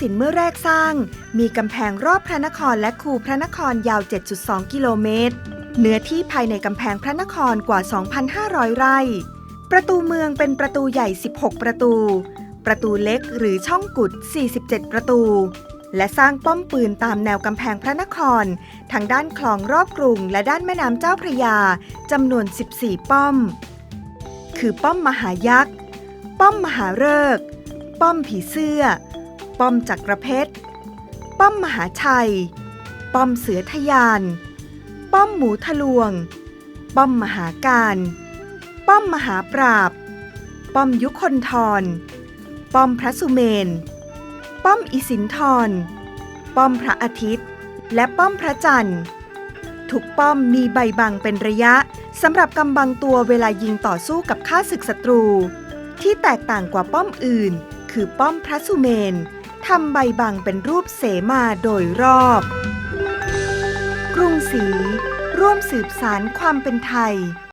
สินเมื่อแรกสร้าง มีกำแพงรอบพระนครและคูพระนครยาว 7.2 กิโลเมตร เนื้อที่ภายในกำแพงพระนครกว่า 2,500 ไร่ ประตูเมืองเป็นประตูใหญ่ 16 ประตู ประตูเล็กหรือช่องกุด 47 ประตู และสร้างป้อมปืนตามแนวกำแพงพระนครทั้งด้านคลองรอบกรุง และด้านแม่น้ำเจ้าพระยาจำนวน 14 ป้อม คือป้อมมหายักษ์ ป้อมมหาฤกษ์ป้อมผีเสื้อ ป้อมจักรเพชร ป้อมมหาชัย ป้อมเสือทยาน ป้อมหมูทะลวง ป้อมมหาการ ป้อมมหาปราบ ป้อมยุคนทร ป้อมพระสุเมน ป้อมอิสินทร ป้อมพระอาทิตย์ และป้อมพระจันทร์ ทุกป้อมมีใบบังเป็นระยะสำหรับกำบังตัวเวลายิงต่อสู้กับข้าศึกศัตรู ที่แตกต่างกว่าป้อมอื่น คือป้อมพระสุเมน ทำใบบังเป็นรูปเสมาโดยรอบ กรุงศรีร่วมสืบสารความเป็นไทย